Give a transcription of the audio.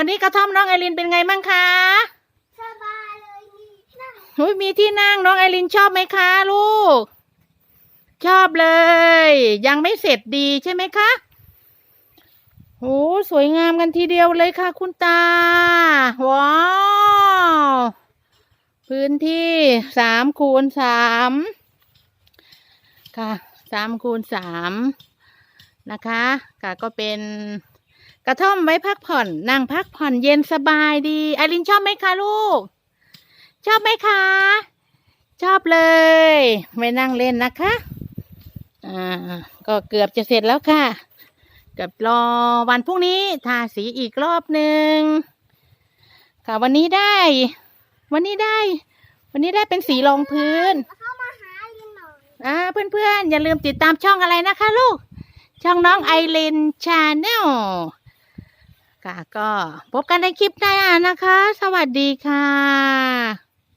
วันนี้กระท่อมน้องไอรินเป็นไงบ้างคะสบายเลยนี่นั่งหุยมีที่นั่งน้องไอรินชอบไหมคะลูก ชอบเลย ยังไม่เสร็จดีใช่ไหมคะโอ้สวยงามกันทีเดียวเลยค่ะ คุณตา ว้าวพื้นที่สามคูณสามค่ะสามคูณสามนะคะ ค่ะก็เป็น กระท่อมไว้พักผ่อน นั่งพักผ่อนเย็นสบายดีไอรินชอบไหมคะลูก ชอบไหมคะ ชอบเลยไม่นั่งเล่นนะคะ อ่า ก็เกือบจะเสร็จแล้วค่ะเกือบรอวันพรุ่งนี้ทาสีอีกรอบหนึ่งค่ะวันนี้ได้ วันนี้ได้ วันนี้ได้เป็นสีรองพื้นเข้ามาหาลินหน่อยอ่าเพื่อนๆ อย่าลืมติดตามช่องอะไรนะคะลูก ช่องน้องไอรินชาแนล ค่ะ ก็พบกันในคลิปหน้านะคะ สวัสดีค่ะ